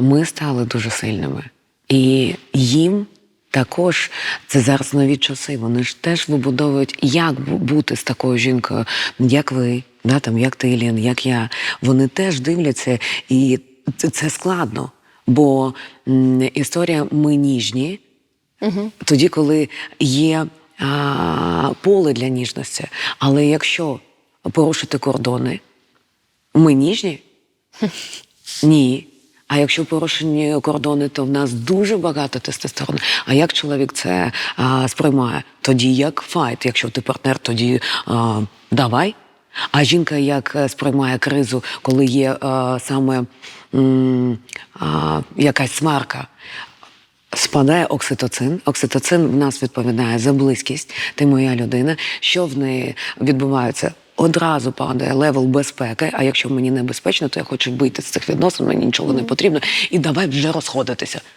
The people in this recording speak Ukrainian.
Ми стали дуже сильними. І їм також це зараз нові часи. Вони ж теж вибудовують, як бути з такою жінкою, як ви, да, там, як ти, Ілін, як я. Вони теж дивляться, і це, складно. Бо історія ми ніжні, тоді, коли є а, поле для ніжності. Але якщо порушити кордони, ми ніжні? Ні. А якщо порушені кордони, то в нас дуже багато тестостерону. А як чоловік це а, сприймає? Тоді як файт. Якщо ти партнер, тоді а, давай. А жінка як е, сприймає кризу, коли є е, саме м, а, якась смарка? Спадає окситоцин. Окситоцин в нас відповідає за близькість. Ти моя людина. Що в неї відбувається? Одразу падає левел безпеки. А якщо мені небезпечно, то я хочу вийти з цих відносин, мені нічого не потрібно. І давай вже розходитися.